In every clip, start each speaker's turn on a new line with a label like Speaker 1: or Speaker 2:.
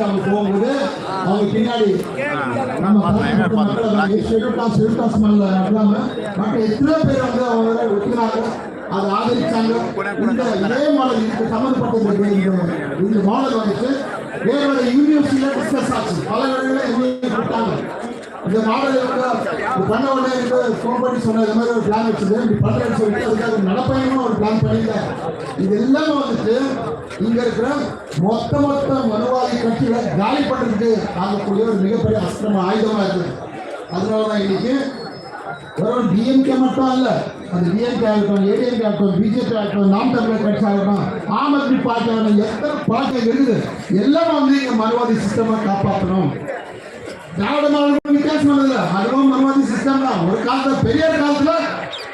Speaker 1: அவங்க போகும்போது அவங்க பின்னாடி நம்ம ஷெட்யூல் காஸ்ட் ஷெட்யூல் காஸ்ட் மேல நடக்காம மற்ற எத்தனை பேர் வந்து அவங்க அதை ஆதரிச்சாங்க இந்த இதே மாடல் இதுக்கு சம்மந்தப்பட்டது இந்த மாடல் வந்துட்டு வேற யூனிவர்சிட்டியில டிஸ்கஸ் ஆச்சு. பல இடங்களில் எங்கேயும் கொடுத்தாங்க. இந்த மாடல் வந்து பண்ண உடனே இருந்து ஃபோன் பண்ணி சொன்ன இந்த மாதிரி ஒரு பிளான் வச்சது இப்படி பண்றேன்னு சொல்லிட்டு அதுக்காக நடப்பயணமா ஒரு பிளான் பண்ணியிருந்தேன். இது எல்லாமே வந்துட்டு இங்க இருக்கிற மொத்த மொத்த மனுவாதி கட்சிகளை காலி பண்றதுக்கு ஆகக்கூடிய ஒரு மிகப்பெரிய அஸ்திரமா ஆயுதமா இருக்குது அதனால தான் இன்னைக்கு வெறும் டிஎம்கே மட்டும் இல்லை அது டிஎம்கே ஆகட்டும் ஏடிஎம்கே ஆகட்டும் பிஜேபி ஆகட்டும் நாம் தமிழர் கட்சி ஆகட்டும் ஆம் ஆத்மி பார்ட்டி ஆகணும் எத்தனை பார்ட்டி இருக்குது எல்லாம் வந்து இங்க மனுவாதி சிஸ்டமா காப்பாற்றணும் திராவிட மாடல் வித்தியாசம் இல்லை அதுவும் மனுவாதி சிஸ்டம் தான் ஒரு காலத்துல பெரியார் காலத்துல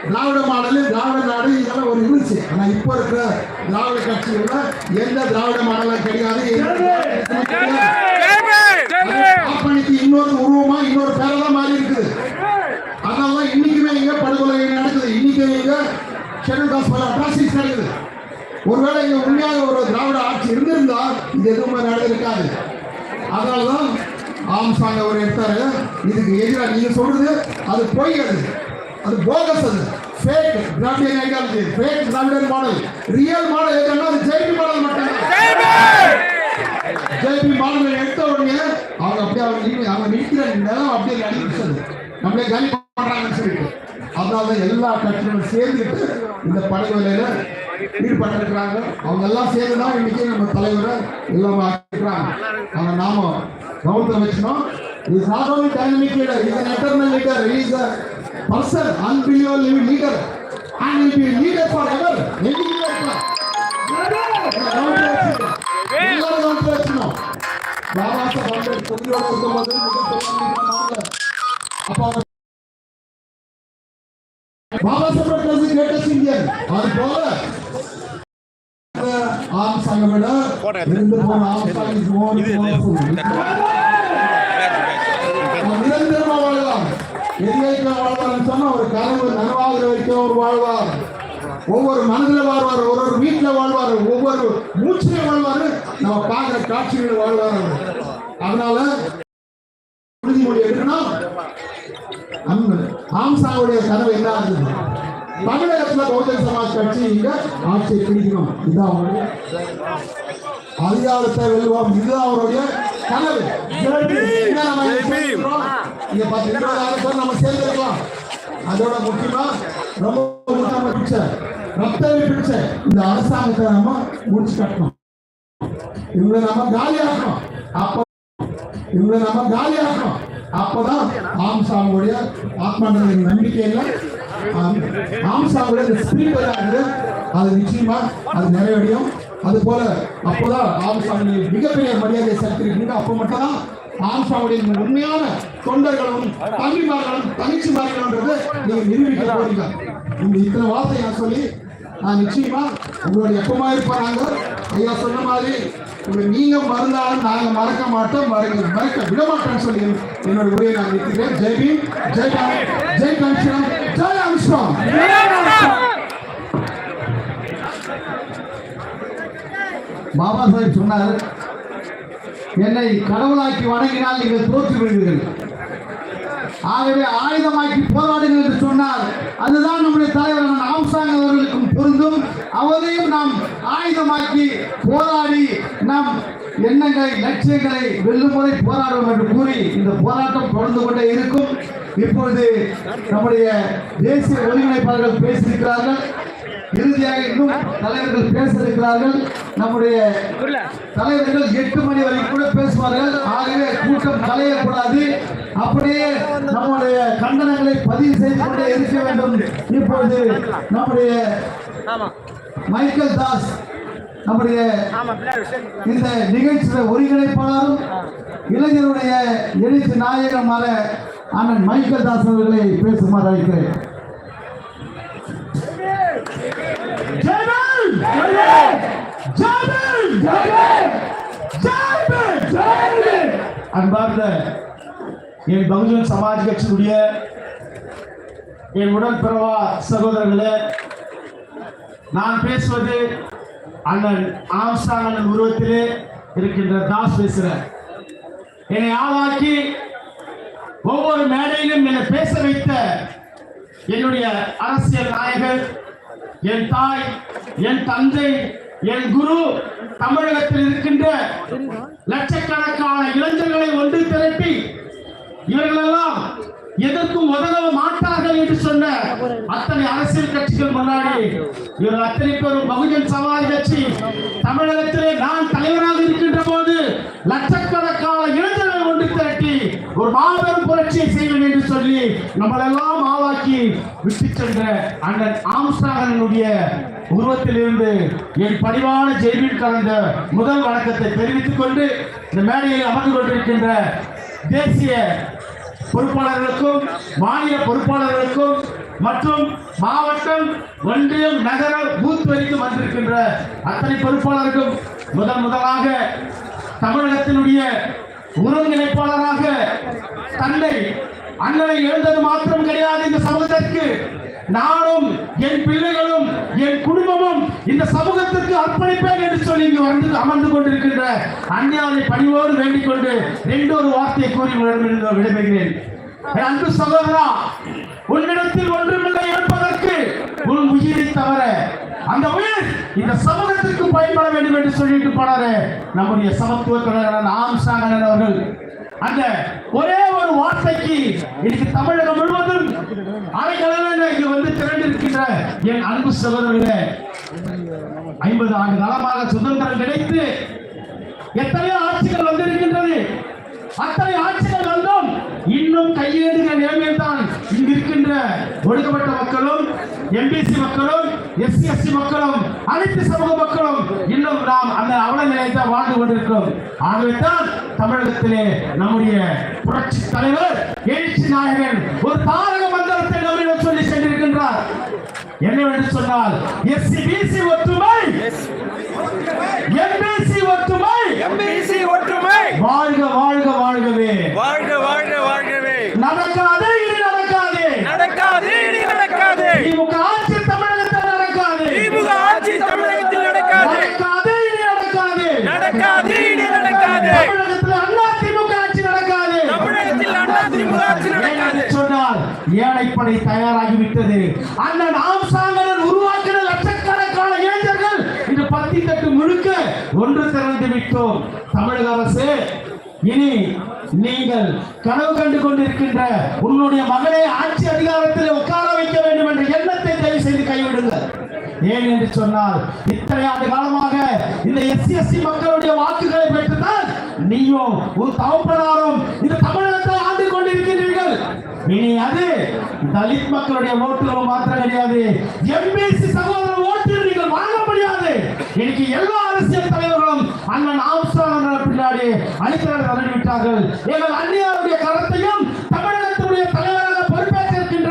Speaker 1: திராவிட மாடல் திராவிட நாடு இதெல்லாம் ஒரு இருந்துச்சு. ஆனா இப்போ இருக்கிற திராவிட கட்சிகள்ல எந்த திராவிட மாடலும் கிடையாது. காப்பணிக்கு இன்னொரு உருவமா இன்னொரு பேரெல்லாம் மாறி இருக்குது. அதனால இன்னைக்குமே இங்க படுகொலை நடக்குது. இன்னைக்கு இங்க ஷெட்யூல் பல அட்ராசிட்டிஸ் நடக்குது. ஒருவேளை இங்க உண்மையாக ஒரு திராவிட ஆட்சி இருந்திருந்தா இது எதுவுமே நடந்திருக்காது. அதனாலதான் ஆம்சாங் அவர் எடுத்தாரு. இதுக்கு எதிராக நீங்க சொல்றது அது பொய் அது அது போகஸ் அது. Fake Dravidian ideology fake Dravidan model. Real model எதுன்னா அது ஜெய்பி மாடல் மட்டும்தான் ஜேபி மாடல் எடுத்த உடனே அவங்க அப்படியே அவங்க அவங்க நிற்கிற நிலம் அப்படியே நடிக்கிறது. நம்மளே காலி பண்றாங்கன்னு சொல்லிட்டு. அதனால தான் எல்லா கட்சிகளும் சேர்ந்துட்டு இந்த படுகொலையில அவங்க எல்லாம் சேர்ந்து தான் இன்னைக்கு நம்ம தலைவரை எல்லாம் ஆக்கிருக்கிறாங்க அவங்க நாம கவனத்தில் வச்சுனோம் is not only dynamic leader. Is an eternal leader. He is a person unbelievable leader. And will be leader forever. என்னைக்குமே இருக்கலாம் எல்லாரும் பாபா சாஹேப் இருக்கும்போது பாபா சாஹேப் கிரேட்டஸ்ட் இந்தியன் அது போல ஆம் சங்கமிட இருந்து போன ஆம் சாங் இஸ் மோர் நிரந்தரமா வாழ்வார் எதிர்க்க வாழ்வார் சொன்னா ஒரு கனவு நனவாகிற வரைக்கும் அவர் வாழ்வார். ஒவ்வொரு மனதில் வாழ்வார் ஒரு ஒரு வீட்டில் வாழ்வார் ஒவ்வொரு மூச்சில வாழ்வார். நம்ம பார்க்குற காட்சிகள் வாழ்வார். அதனால உறுதிமொழி எடுக்கணும். ஆம்சாவுடைய கனவு என்ன இருந்தது தமிழகத்துல பகுஜன் சமாஜ் கட்சி இங்க ஆட்சியை பிடிக்கணும் இதுதான் அவருடைய அதிகாரத்தை வெல்வோம் இதுதான் அவருடைய கனவு என்ன நம்ம இங்க சேர்ந்திருக்கிறோம்? இங்க பத்து இருபதாயிரம் நம்ம சேர்ந்திருக்கலாம் அதோட முக்கியமா ரொம்ப முக்கியமான பிடிச்ச ரத்தவை பிடிச்ச இந்த அரசாங்கத்தை நம்ம முடிச்சு கட்டணும் இவங்க நம்ம காலியாக்கணும் அப்ப இவங்க நம்ம காலியாக்கணும் அப்பதான் ஆம்சாவுடைய ஆத்மாண்டலின் நம்பிக்கையில ஆம், ஆம்சாவுடைய ஸ்பிரிட் இருக்குது அது நிச்சயமா அது நிறைவடையும். அது போல அப்போதான் ஆம்சாவுடைய மிகப்பெரிய மரியாதை சக்தி அப்போ மட்டும்தான் ஆம்சாவுடைய உண்மையான தொண்டர்களும் தம்பிமார்களும் தனிச்சுமார்களும்ன்றது நீங்க நிரூபிக்க போறீங்க இந்த இத்தனை வார்த்தை நான் சொல்லி நான் நிச்சயமா உங்களோட எப்பமா இருப்பாங்க? ஐயா சொன்ன மாதிரி நீங்க மறந்தாலும் நாங்க மறக்க மாட்டோம் மறக்க மறக்க விட மாட்டோம்னு சொல்லி என்னோட உரையை நான் நிற்கிறேன் ஜெய் பீம் ஜெய் ஜெய் ஜெய் அம்ஸ்டாங்
Speaker 2: பாபா சாஹிப் சொன்னார் என்னை கடவுளாக்கி வணங்கினால் நீங்கள் தோற்று விடுவீர்கள். ஆகவே ஆயுதமாக்கி போராடுங்கள் என்று சொன்னார். அதுதான் நம்முடைய தலைவர் ஆம்சாங் அவர்களுக்கும் பொருந்தும். அவரையும் நாம் ஆயுதமாக்கி போராடி நாம் எண்ணங்களை லட்சியங்களை வெல்லும் வரை போராடுவோம் என்று கூறி இந்த போராட்டம் தொடர்ந்து கொண்டே இருக்கும். இப்பொழுது நம்முடைய தேசிய ஒருங்கிணைப்பாளர்கள் பேசியிருக்கிறார்கள். இறுதியாக இன்னும் தலைவர்கள் பேச இருக்கிறார்கள் நம்முடைய தலைவர்கள் எட்டு மணி வரைக்கும் கூட பேசுவார்கள். ஆகவே கூட்டம் கலையக்கூடாது அப்படியே நம்முடைய கண்டனங்களை பதிவு செய்து கொண்டே இருக்க வேண்டும். இப்பொழுது நம்முடைய மைக்கேல் தாஸ் நம்முடைய இந்த நிகழ்ச்சியில ஒருங்கிணைப்பாளரும் இளைஞருடைய எழுத்து நாயகமான அண்ணன் மைக்கேல் தாஸ் அவர்களை பேசுமாறு அழைக்கிறேன்.
Speaker 3: அன்பார்ந்த என் பகுஜன் சமாஜ் கட்சியுடைய என் உடன்பிறவா சகோதரர்களே நான் பேசுவது அண்ணன் ஆம்ஸ்டாங் அண்ணன் உருவத்திலே இருக்கின்ற தாஸ் பேசுகிறேன் என்னை ஆளாக்கி ஒவ்வொரு மேடையிலும் என்னை பேச வைத்த என்னுடைய அரசியல் நாயகர் என் தாய் என் தந்தை என் குரு தமிழகத்தில் இருக்கின்ற லட்சக்கணக்கான இளைஞர்களை ஒன்று திரட்டி இவர்களெல்லாம் எதற்கும் உதவ மாட்டார்கள் என்று சொன்ன அத்தனை அரசியல் கட்சிகள் முன்னாடி இவர்கள் அத்தனை பேரும் பகுஜன் சமாஜ் கட்சி. தமிழகத்திலே நான் தலைவராக இருக்கின்ற போது லட்சக்கணக்கான இளைஞர்களை ஒன்று திரட்டி ஒரு மாபெரும் புரட்சியை செய்வேன் என்று சொல்லி நம்மளெல்லாம் ஆளாக்கி விட்டு சென்ற அந்த ஆம்ஸ்டாங்கனுடைய உருவத்திலிருந்து என் பணிவான ஜெய்வில் கலந்த முதல் வணக்கத்தை தெரிவித்துக் கொண்டு இந்த மேடையில் அமர்ந்து கொண்டிருக்கின்ற தேசிய பொறுப்பாளர்களுக்கும் மாநில பொறுப்பாளர்களுக்கும் மற்றும் மாவட்டம் ஒன்றியம் நகரம் பூத் வரைக்கும் வந்திருக்கின்ற அத்தனை பொறுப்பாளருக்கும் முதன் முதலாக தமிழகத்தினுடைய ஒருங்கிணைப்பாளராக தந்தை அண்ணனை எழுந்தது மாத்திரம் கிடையாது இந்த சமூகத்திற்கு. நானும் என் பிள்ளைகளும் என் குடும்பமும் இந்த சமூகத்திற்கு அர்ப்பணிப்பேன் என்று சொல்லி இங்கு வந்து அமர்ந்து கொண்டிருக்கின்ற அண்ணாவை பணிவோடு வேண்டிக் கொண்டு ரெண்டு ஒரு வார்த்தையை கூறி விடைபெறுகிறேன். அன்பு சகோதரா உன்னிடத்தில் ஒன்றுமில்லை இருப்பதற்கு உன் உயிரை தவிர அந்த உயிர் இந்த சமூகத்திற்கு பயன்பட வேண்டும் என்று சொல்லிட்டு போனாரு. நம்முடைய சமத்துவ தொடரான ஆம்சாங்கன் அவர்கள். அந்த ஒரே ஒரு வார்த்தைக்கு இன்னைக்கு தமிழகம் முழுவதும் அலைகளவில் இங்கு வந்து திரண்டிருக்கின்ற என் அன்பு சகோதரர்களே ஐம்பது ஆண்டு காலமாக சுதந்திரம் கிடைத்து எத்தனையோ ஆட்சிகள் வந்திருக்கின்றது. அத்தனை ஆட்சிகள் வந்தும். இன்னும் கையேடுகிற நிலைமையில் தான் இங்கு இருக்கின்ற ஒடுக்கப்பட்ட மக்களும் எம்பிசி மக்களும் எஸ்சி எஸ்சி மக்களும் அனைத்து சமூக மக்களும் இன்னும் நாம் அந்த அவல நிலையத்தை வாழ்ந்து கொண்டிருக்கிறோம். ஆகவே தான் தமிழகத்திலே நம்முடைய புரட்சி தலைவர் எழுச்சி நாயகன் ஒரு தாரக மந்திரத்தை நம்மிடம் சொல்லி சென்றிருக்கின்றார். என்னவென்று சொன்னால் எஸ்சி பிசி ஒற்றுமை எம்பிசி ஒற்றுமை
Speaker 4: எம்பிசி ஒற்றுமை.
Speaker 3: வாழ்க வாழ்க வாழ்கவே.
Speaker 4: வாழ்க வாழ்க வாழ்கவே.
Speaker 3: நடக்காது நடக்காது
Speaker 4: இனி நடக்காது
Speaker 3: திமுக ஆட்சி தமிழகத்தில் நடக்காது
Speaker 4: திமுக ஆட்சி தமிழகத்தில் நடக்காது
Speaker 3: நடக்காது இது நடக்காது
Speaker 4: நடக்காது இனி நடக்காது
Speaker 3: தமிழகத்தில் அண்ணா திமுக ஆட்சி நடக்காது
Speaker 4: தமிழகத்தில் அண்ணா திமுக ஆட்சி நடக்காது
Speaker 3: ஏனென்று சொன்னால் ஏழைப்படை தயாராகிவிட்டது. அண்ணன் ஆம்சாங்கரன் உருவாக்கின லட்சக்கணக்கான இளைஞர்கள் இன்று பத்தி தட்டு முழுக்க ஒன்று திரண்டு விட்டோம். தமிழக அரசு இனி நீங்கள் கனவு கண்டு கொண்டிருக்கின்ற உன்னுடைய மகனை ஆட்சி அதிகாரத்தில் உட்கார வைக்க வேண்டும் என்ற எண்ணத்தை தயவு செய்து கைவிடுங்கள். ஏன் என்று சொன்னால் இத்தனை ஆண்டு காலமாக இந்த எஸ்சி எஸ்சி மக்களுடைய வாக்குகளை பெற்றுதான் நீயும் உன் தகப்பனாரும் இந்த தமிழகத்தை இனி அது தலித் மக்களுடைய ஓட்டுகள் மாத்திரம் கிடையாது. எம்பிசி சகோதர ஓட்டு நீங்கள் வாங்க முடியாது. இன்னைக்கு எல்லா அரசியல் தலைவர்களும் அண்ணன் ஆம்ஸ்டாங் பின்னாடி அடித்தளர் தள்ளிவிட்டார்கள் எங்கள் அந்நியாருடைய கருத்தையும் தமிழகத்தினுடைய தலைவராக பொறுப்பேற்றிருக்கின்ற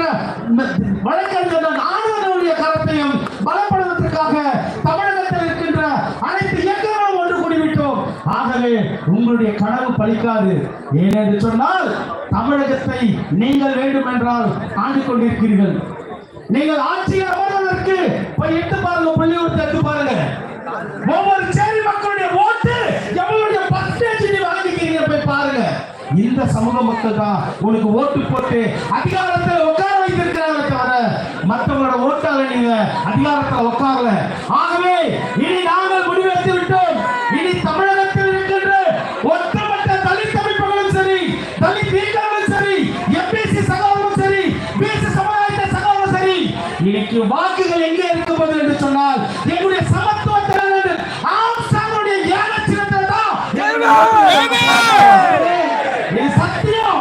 Speaker 3: வழக்கறிஞர் ஆனந்தனுடைய கருத்தையும் பலப்படுவதற்காக தமிழகத்தில் இருக்கின்ற அனைத்து இயக்கங்களும் ஒன்று கூடிவிட்டோம். ஆகவே உங்களுடைய கனவு பலிக்காது. ஏனென்று சொன்னால் தமிழகத்தை நீங்கள் வேண்டும் என்றால் ஆண்டு கொண்டிருக்கிறீர்கள் நீங்கள் ஆட்சியில் அமர்வதற்கு போய் எட்டு பாருங்க பள்ளியூர் எட்டு பாருங்க. ஒவ்வொரு சேரி மக்களுடைய ஓட்டு எவ்வளவு பர்சன்டேஜ் நீ வழங்கிக்கிறீங்க போய் பாருங்க. இந்த சமூக மக்கள் தான் உனக்கு ஓட்டு போட்டு அதிகாரத்தை உட்கார வைத்திருக்கிறாங்க தவிர மற்றவங்களோட ஓட்டால நீங்க அதிகாரத்தை உட்காரல. ஆகவே இனி நாங்கள் முடிவெடுத்து இன்னைக்கு வாக்குகள் எங்கே இருக்கும் போது என்று சொன்னால் எங்களுடைய சமத்துவ தலைவர் ஆம்சானுடைய ஏகச்சினத்தில் தான் இது சத்தியம்.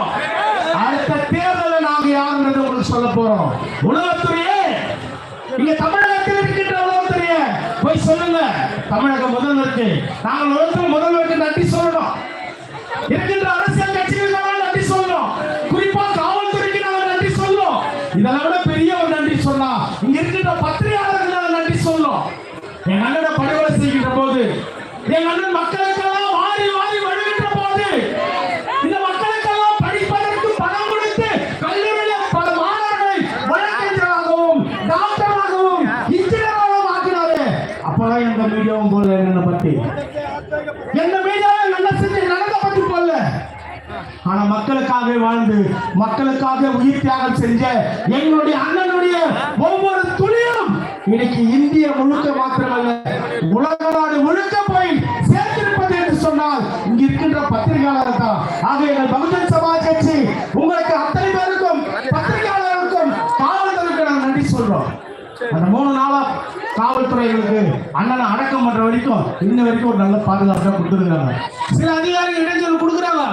Speaker 3: அடுத்த தேர்தலில் நாங்க யாருன்றது உங்களுக்கு சொல்ல போறோம். உலகத்துறையே இங்க தமிழகத்தில் இருக்கின்ற உலகத்துறையே போய் சொல்லுங்க. தமிழக முதல்வருக்கு. நாங்கள் உலகத்தில் முதல்வருக்கு நன்றி சொல்லணும். இருக்கின்ற ஆனா மக்களுக்காக வாழ்ந்து மக்களுக்காக உயிர் தியாகம் செஞ்ச எங்களுடைய அண்ணனுடைய ஒவ்வொரு துளியும் இன்னைக்கு இந்திய முழுக்க மாத்திரமல்ல உலக நாடு முழுக்க போய் சேர்த்திருப்பது என்று சொன்னால் இங்க இருக்கின்ற பத்திரிகையாளர் தான் ஆக எங்கள் பகுஜன் சமாஜ் கட்சி உங்களுக்கு அத்தனை பேருக்கும் பத்திரிகையாளருக்கும் காவல்துறைக்கு நான் நன்றி சொல்றோம். அந்த மூணு நாளா காவல்துறைகளுக்கு அண்ணனை அடக்கம் பண்ற வரைக்கும் இன்ன வரைக்கும் ஒரு நல்ல பாதுகாப்பு கொடுத்துருக்காங்க. சில அதிகாரிகள் இடைஞ்சல் கொடுக்குறாங்க.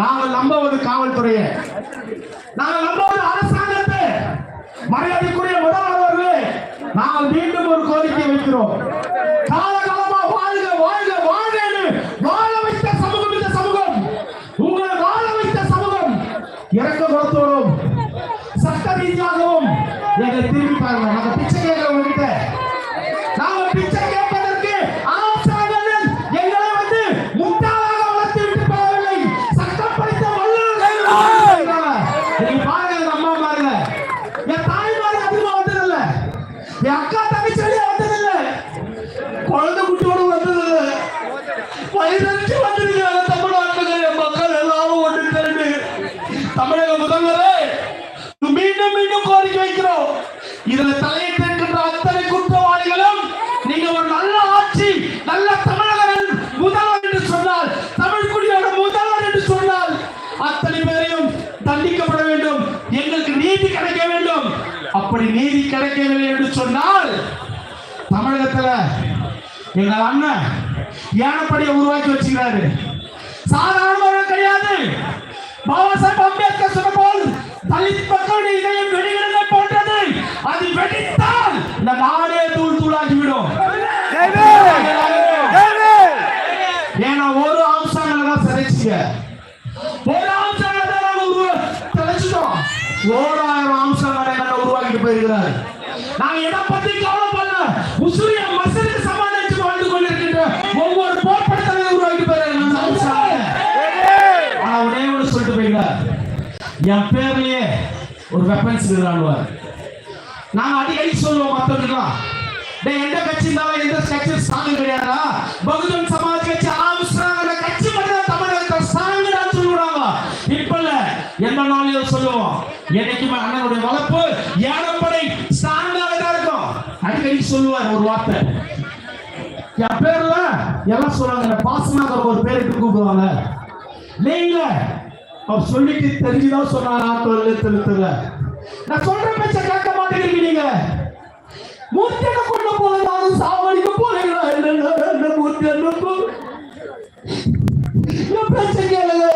Speaker 3: நாங்கள் நம்புவது காவல்துறையை. நாங்கள் நம்புவது அரசாங்கத்தை. மரியாதைக்குரிய முதல்வர் அவர்களே நாங்கள் மீண்டும் ஒரு கோரிக்கை வைக்கிறோம். இதுல தலையிட்டிருக்கின்ற அத்தனை குற்றவாளிகளும் நீங்க ஒரு நல்ல ஆட்சி நல்ல தமிழகன் முதல்வர் என்று சொன்னால் தமிழ் குடியோட முதல்வர் என்று சொன்னால் அத்தனை பேரையும் தண்டிக்கப்பட வேண்டும். எங்களுக்கு நீதி கிடைக்க வேண்டும். அப்படி நீதி கிடைக்கவில்லை என்று சொன்னால் தமிழகத்துல எங்கள் அண்ணன் யானைப்படியை உருவாக்கி வச்சுக்கிறாரு. சாதாரணமாக கிடையாது. பாபா சாஹேப் அம்பேத்கர் சொன்ன போல் தலித் மக்களுடைய இதயம் வெளியிடுங்க அது வெடித்தால் இந்த நாடே தூள் தூளாகிவிடும் ஏன்னா ஒரு அம்சங்களை தான் சிதைச்சிங்க. ஒரு அம்சங்களை தான் நாங்க உருவ- சிதைச்சிட்டோம். ஓராயிரம் அம்சங்களை எங்களை உருவாக்கிட்டு போயிருக்கிறார். நாங்க எதை பத்தி கவலைப்படல. உசுரிய மசலுக்கு சமாளிச்சு வாழ்ந்து கொண்டிருக்கின்ற ஒவ்வொரு போர்ப்படுத்தலை உருவாக்கிட்டு போயிருக்காங்க அந்த அம்சங்களை ஆனா ஒரே ஒன்று சொல்லிட்டு போயிருக்கார் என் பேர்லயே ஒரு வெப்பன்ஸ் இருக்கிறாங்க நாங்க அடிக்கடி சொல்லுவோம் மத்தவங்களுக்குலாம் டேய் எந்த கட்சி இருந்தாலும் எந்த கட்சி ஸ்ட்ராங் கிடையாதா பகுஜன் சமாஜ் கட்சி ஆம்ஸ்ட்ராங் கட்சி மட்டும் தமிழகத்தில் ஸ்ட்ராங் சொல்லுவாங்க இப்ப இல்ல எந்த நாளையும் சொல்லுவோம். என்னைக்குமே அண்ணனுடைய வளர்ப்பு ஏழப்படை ஸ்ட்ராங்காக தான் இருக்கும். அடிக்கடி சொல்லுவார் ஒரு வார்த்தை. என் பேர்ல எல்லாம் சொல்றாங்க பாசமாக ஒரு பேர் இட்டு கூப்பிடுவாங்க. நீங்க அவர் சொல்லிட்டு தெரிஞ்சுதான் சொன்னாரா தொழில தெளித்துல நான் சொல்ற பேச்ச கேட்க மாட்டேங்கிறீங்க நீங்க. மூர்த்தியை கொண்டு போல நானும் சாவடிக்க போறீங்களா என்ன என்ன பேச்ச கேளுங்க.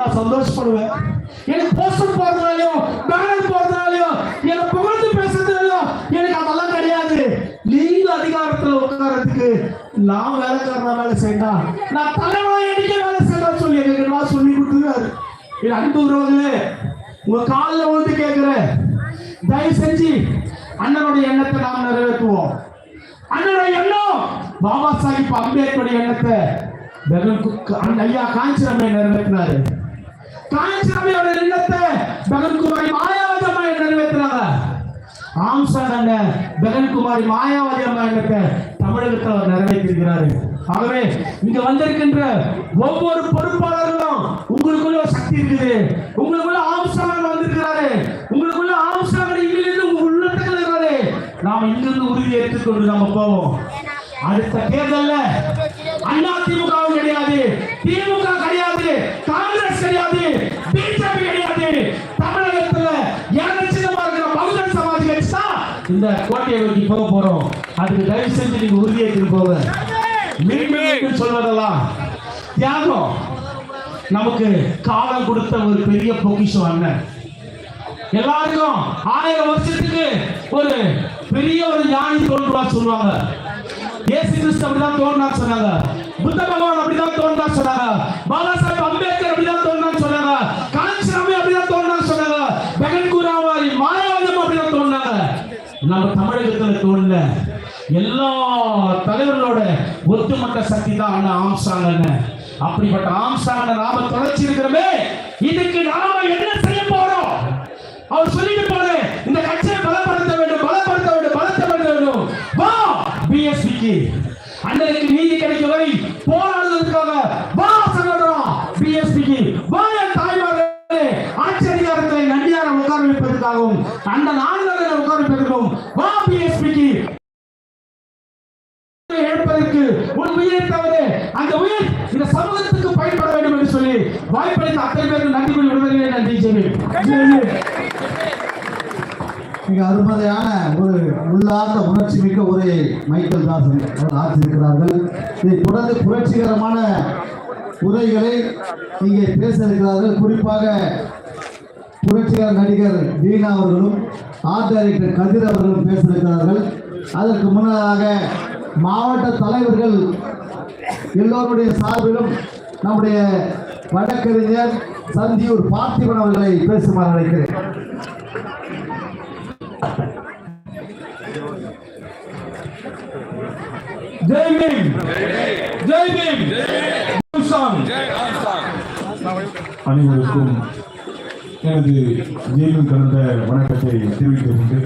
Speaker 3: நான் சந்தோஷப்படுவேன். எனக்கு போஸ்டர் போடுறதுனாலையும் பேனர் போடுறதுனாலையும் எனக்கு புகழ்ந்து பேசுறதுனாலையும் எனக்கு அதெல்லாம் கிடையாது. நீங்க அதிகாரத்துல உட்கார்றதுக்கு நான் வேலைக்காரனா வேலை செய்யணும் நான் தலைவனா எடுக்க வேலை செய்யணும் சொல்லி எனக்கு எல்லாம் சொல்லி கொடுத்துருக்காரு. இது அன்பு உறவுகளே உங்க காலில் விழுந்து கேட்கிறேன். தயவு செஞ்சு அண்ணனுடைய எண்ணத்தை நாம் நிறைவேற்றுவோம். அண்ணனுடைய எண்ணம் பாபா சாஹிப் அம்பேத்கருடைய எண்ணத்தை பெகன் கு- அந்த ஐயா காஞ்சிரமே நிறைவேற்றினாரு. காஞ்சிரமையோட எண்ணத்தை பெகன் குமாரி மாயாவதி அம்மா நிறைவேற்றினாங்க ஆம்சாங் அண்ணன் பெகன் குமாரி மாயாவதி அம்மா தமிழகத்தில் அவர் நிறைவேற்றிருக்கிறாரு ஆகவே இங்க வந்திருக்கின்ற ஒவ்வொரு பொறுப்பாளர்களும் உங்களுக்குள்ள ஒரு சக்தி இருக்குது. உங்களுக்குள்ள ஆம்சாங் வந்திருக்கிறாரு. உங்களுக்குள்ள ஆம்சாங் இங்கிலிருந்து உங்க உள்ளத்துக்குள்ள இருக்காரு நாம் இங்கிருந்து உறுதி ஏற்றுக்கொண்டு நாம போவோம். அடுத்த தேர்தல்ல அண்ணா திமுக கிடையாது. திமுக கிடையாது காங்கிரஸ் கிடையாது பிஜேபி கிடையாது தமிழகத்துல இரநூச்சிதமா இருக்கிற பகுஜன் சமாஜ் கட்சி தான் இந்த கோட்டையை நோக்கி போக போறோம். அதுக்கு தயவு செஞ்சு நீங்க உறுதியேற்று போங்க. மீண்டும் சொல்வதெல்லாம் தியாகம். நமக்கு காலம் கொடுத்த ஒரு பெரிய பொக்கிஷம் அண்ணன். எல்லாருக்கும் ஆயிரம் வருஷத்துக்கு ஒரு பெரிய ஒரு ஞானி தோன்றுவா சொல்லுவாங்க. இயேசு கிறிஸ்து அப்படிதான் தோன்றா சொன்னாங்க. புத்த பகவான் அப்படிதான் தோன்றா சொன்னாங்க. பாபா சாஹேப் அம்பேத்கர் அப்படிதான் தோன்றா சொன்னாங்க காஞ்சிராமே அப்படிதான் தோன்றா சொன்னாங்க பெகன் குராவாரி மாயாவதம் அப்படிதான் தோன்றாங்க நம்ம தமிழகத்துல தோணல எல்லா தலைவர்களோட ஒட்டுமொத்த சக்தி தான் ஆம்சாங்க அப்படிப்பட்ட ஆம்சாங்க நாம தொலைச்சி இருக்கிறோமே. இதுக்கு நாம என்ன செய்ய போறோம்? அவர் சொல்லிட்டு போறாரு இந்த கட்சியை பலப்படுத்த வேண்டும் பலப்படுத்த வேண்டும் பலப்படுத்த வேண்டும். வா பிஎஸ்பிக்கு அண்ணனுக்கு நீதி கிடைக்கும் வரை போராடுவதற்காக வா சகோதரம் பிஎஸ்பிக்கு வா என் தாய்மார்களே. ஆட்சி அதிகாரத்தை நன்றியாக உட்கார வைப்பதற்காகவும் அந்த ஒரு உயிரை தவிர அந்த உயிர் இந்த சமூகத்துக்கு பயன்பட வேண்டும் என்று சொல்லி வாய்ப்பளித்த அத்தனை பேருக்கு நன்றி கூறி விடுவதில்லை நன்றி செய்வேன்
Speaker 5: மிக அருமதையான ஒரு உள்ளார்ந்த உணர்ச்சி மிக்க ஒரு மைக்கேல் தாசன் அவர் ஆற்றிருக்கிறார்கள் இதை தொடர்ந்து புரட்சிகரமான உரைகளை இங்கே பேச இருக்கிறார்கள். குறிப்பாக புரட்சிகர நடிகர் தீனா அவர்களும் ஆர்ட் டைரக்டர் கதிர் அவர்களும் பேச இருக்கிறார்கள். அதற்கு முன்னதாக மாவட்ட தலைவர்கள் எல்லோருடைய சார்பிலும் நம்முடைய வழக்கறிஞர் சந்தியூர் பார்த்திபன் அவர்களை பேசுமாறு அழைக்கிறேன்.
Speaker 3: ஜெய் பீம்! ஜெய் பீம்.
Speaker 6: அனைவருக்கும் எனது ஜெயிலும் கலந்த வணக்கத்தை தெரிவித்துக் கொண்டு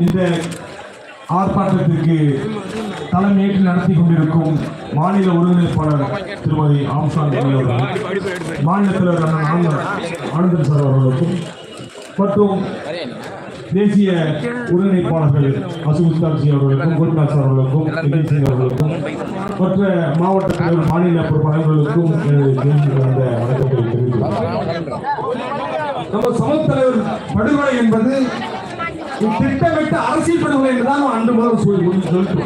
Speaker 6: இந்த ஆர்ப்பாட்டத்திற்கு தலைமையேற்று நடத்தி கொண்டிருக்கும் மாநில ஒருங்கிணைப்பாளர் திருமதி ஆம்சாங் அவர்கள் மாநில தலைவர் அண்ணன் ஆனந்தன் சார் அவர்களுக்கும் மற்றும் தேசிய ஒருங்கிணைப்பாளர்கள் அசுகுஸ்தான்சி அவர்களுக்கும் குருநாத் சார் அவர்களுக்கும் விஜய் சிங் அவர்களுக்கும் மற்ற மாவட்ட தலைவர் மாநில பொறுப்பாளர்களுக்கும் எனது வணக்கத்தை தெரிவித்துக் நம்ம சமத்தலைவர் படுகொலை என்பது திட்டமிட்ட அரசியல் படுகொலை என்றுதான் அன்று முதல் சொல்லி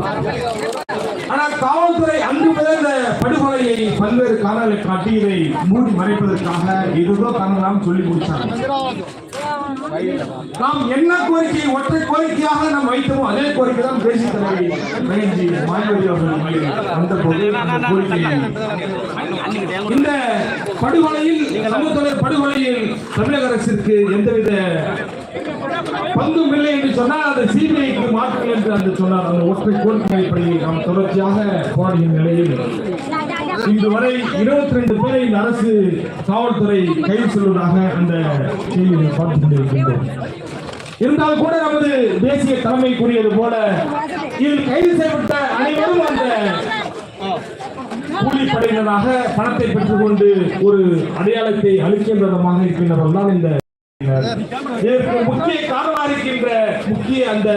Speaker 6: ஆனால் காவல்துறை அன்று முதல் இந்த படுகொலையை பல்வேறு காரணங்களை காட்டி இதை மூடி மறைப்பதற்காக ஏதோ காரணம் சொல்லி கொடுத்தாங்க நாம் என்ன கோரிக்கை ஒற்றை கோரிக்கையாக நாம் வைத்தோமோ அதே கோரிக்கை தான் தேசிய தலைவி மாயாவதி அவர்கள் வந்த போது அந்த கோரிக்கை இந்த படுகொலையில் சமூக படுகொலையில் தமிழக அரசிற்கு எந்தவித பங்கும் இல்லை என்று சொன்னால் அது சிபிஐக்கு மாற்றுங்கள் என்று அந்த சொன்னார். அந்த ஒற்றை கோரிக்கை அடிப்படையில் நாம் தொடர்ச்சியாக போராடிய நிலையில் இதுவரை இருபத்தி ரெண்டு பேரை இந்த அரசு காவல்துறை கைது செய்வதாக அந்த செய்தியை பார்த்துக் கொண்டிருக்கின்றோம். இருந்தாலும் கூட நமது தேசிய தலைமை கூறியது போல இதில் கைது செய்யப்பட்ட அனைவரும் அந்த கூலிப்படையினராக பணத்தை பெற்றுக்கொண்டு ஒரு அடையாளத்தை அளிக்கின்ற விதமாக இருக்கின்றவர்கள் தான் இந்த முக்கிய காரணமாக இருக்கின்ற முக்கிய அந்த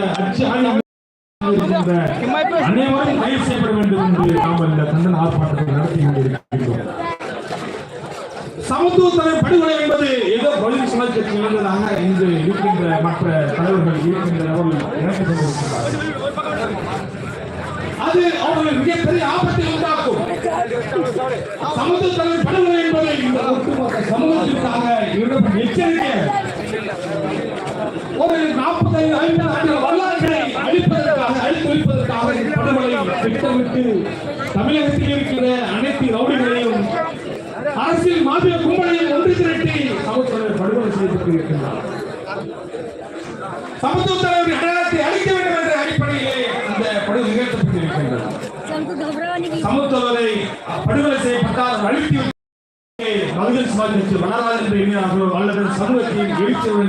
Speaker 6: அனைவரும் கைது செய்யப்பட வேண்டும் என்று நாம் இந்த கண்டன ஆர்ப்பாட்டத்தை நடத்தி கொண்டிருக்கின்றோம். சமத்துவத்தலை படுகொலை என்பது ஏதோ பகுதி சுழல் கட்சி இருந்ததாக இன்று இருக்கின்ற மற்ற தலைவர்கள் இருக்கின்றவர்கள் எனக்கு கொண்டிருக்கிறார்கள். அது அவர்களுக்கு மிகப்பெரிய ஆபத்தை உண்டாக்கும். சமூக தலைவர் படுகொலை என்பதை இந்த ஒட்டுமொத்த சமூகத்திற்காக இவர்கள் எச்சரிக்கை. ஒரு நாற்பத்தைந்து ஐம்பது ஆண்டுகள் வரலாற்றை அழிப்பதற்காக அழித்து வைப்பதற்காக இந்த படுகொலை திட்டமிட்டு தமிழகத்தில் இருக்கிற அனைத்து ரவுடிகளையும் அரசியல் மாபிய கும்பலையும் ஒன்று திரட்டி சமூக தலைவர் படுகொலை செய்துட்டு சமத்துவ தலைவர் அடையாளத்தை அளிக்க வேண்டும் என்ற அடிப்படையிலே அந்த படுகொலை நிகழ்த்தப்பட்டிருக்கின்றது சமத்துவரை படுகொலை செய்யப்பட்டால் அழித்து வளராது என்று எண்ணினார்களோ அல்லது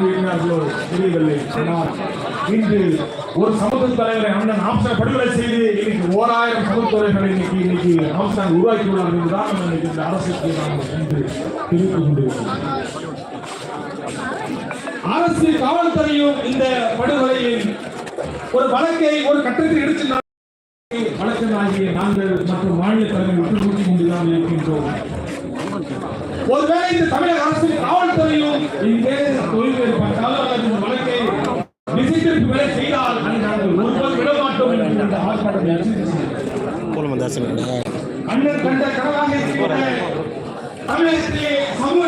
Speaker 6: எண்ணினார்களோ தெரியவில்லை. ஆனால் இன்று ஒரு சமூக தலைவரை அண்ணன் ஆம்சான் படுகொலை செய்து இன்னைக்கு ஓராயிரம் இன்னைக்கு இன்னைக்கு ஆம்சான் என்றுதான் நம்ம இந்த அரசுக்கு நாம் இன்று தெரிவித்துக் கொண்டிருக்கிறோம் அரசு காவல்துறையும் இந்த படுகொலையின் ஒரு வழக்கை ஒரு கட்டத்தில் எடுத்து வழக்கமாகிய நாங்கள் மற்றும் மாநில தலைமை விட்டு கொடுத்து கொண்டுதான் இருக்கின்றோம் ஒருவேளை இந்த தமிழக அரசு காவல்துறையும் இங்கே தொழில் ஏற்பட்டால் இந்த வழக்கை விசித்திற்கு மேலே செய்தால் நாங்கள் ஒருபோது விட மாட்டோம் என்று இந்த ஆர்ப்பாட்டத்தை. கண்ணன் கண்ட கனவாக இருக்கின்ற தமிழகத்திலே சமூக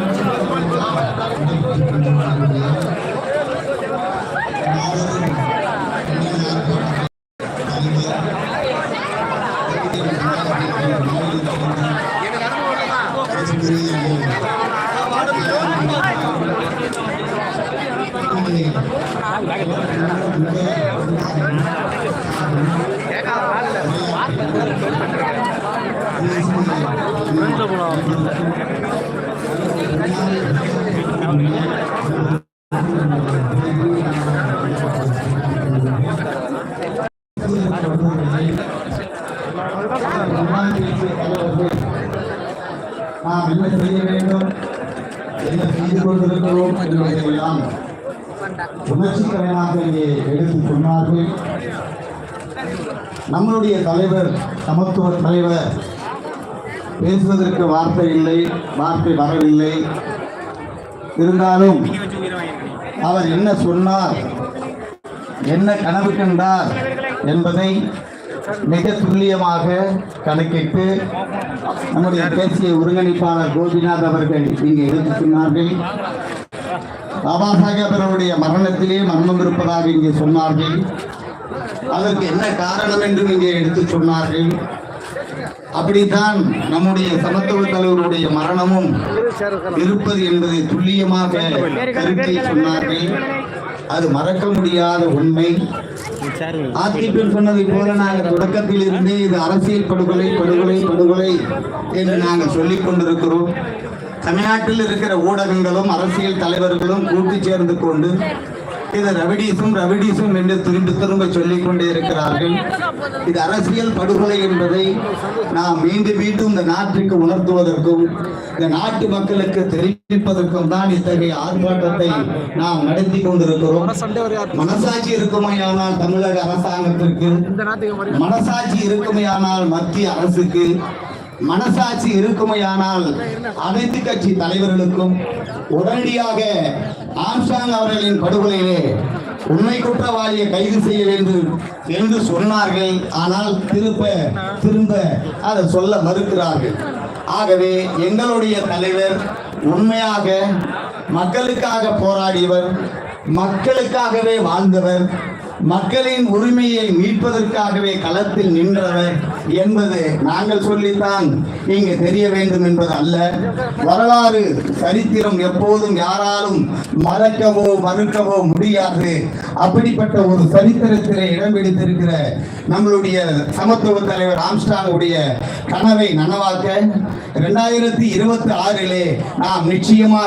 Speaker 6: நாம்
Speaker 5: என்ன செய்து கொண்டிருக்கிறோம் என்பதையெல்லாம் உணர்ச்சிகரமாக இங்கே எடுத்து சொன்னார்கள் நம்மளுடைய தலைவர் சமத்துவ தலைவர் பேசுவதற்கு வார்த்தை இல்லை வார்த்தை வரவில்லை இருந்தாலும் அவர் என்ன சொன்னார்? என்ன கனவு கண்டார் என்பதை மிக துல்லியமாக கணக்கிட்டு நம்முடைய தேசிய ஒருங்கிணைப்பாளர் கோபிநாத் அவர்கள் இங்கே எடுத்து சொன்னார்கள். பாபா சாஹேப் அவருடைய மரணத்திலே மரணம் இருப்பதாக இங்கே சொன்னார்கள். அதற்கு என்ன காரணம் என்று இங்கே எடுத்து சொன்னார்கள். அப்படித்தான் நம்முடைய சமத்துவ தலைவருடைய மரணமும் இருப்பது என்பதை துல்லியமாக கருத்தை சொன்னார்கள். அது மறக்க முடியாத உண்மை. ஆத்திப்பில் சொன்னதை போல நாங்கள் தொடக்கத்தில் இருந்தே இது அரசியல் படுகொலை படுகொலை படுகொலை என்று நாங்கள் சொல்லிக் கொண்டிருக்கிறோம். தமிழ்நாட்டில் இருக்கிற ஊடகங்களும் அரசியல் தலைவர்களும் கூட்டி சேர்ந்து கொண்டு இது ரவிடீசும் ரவிடீசும் என்று திரும்ப திரும்ப சொல்லிக் கொண்டே இருக்கிறார்கள். இது அரசியல் படுகொலை என்பதை நாம் மீண்டும் மீண்டும் இந்த நாட்டுக்கு உணர்த்துவதற்கும் இந்த நாட்டு மக்களுக்கு தெரிவிப்பதற்கும் தான் இத்தகைய ஆர்ப்பாட்டத்தை நாம் நடத்தி கொண்டிருக்கிறோம். மனசாட்சி இருக்குமையானால் தமிழக அரசாங்கத்திற்கு மனசாட்சி இருக்குமையானால் மத்திய அரசுக்கு மனசாட்சி இருக்குமையானால் அனைத்து கட்சி தலைவர்களுக்கும் உடனடியாக ஆம்சாங் அவர்களின் படுகொலையிலே உண்மை குற்றவாளியை கைது செய்ய வேண்டும் என்று சொன்னார்கள். ஆனால் திரும்ப திரும்ப அதை சொல்ல மறுக்கிறார்கள். ஆகவே எங்களுடைய தலைவர் உண்மையாக மக்களுக்காக போராடியவர் மக்களுக்காகவே வாழ்ந்தவர் மக்களின் உரிமையை மீட்பதற்காகவே களத்தில் நின்றவர் என்பது நாங்கள் சொல்லித்தான் இங்கு தெரிய வேண்டும் என்பது அல்ல. வரலாறு சரித்திரம் எப்போதும் யாராலும் மறக்கவோ மறுக்கவோ முடியாது. அப்படிப்பட்ட ஒரு சரித்திரத்திலே இடம் பிடித்திருக்கிற நம்மளுடைய சமத்துவ தலைவர் ஆம்ஸ்டாங்குடைய கனவை நனவாக்க இரண்டாயிரத்தி இருபத்தி ஆறிலே நாம் நிச்சயமாக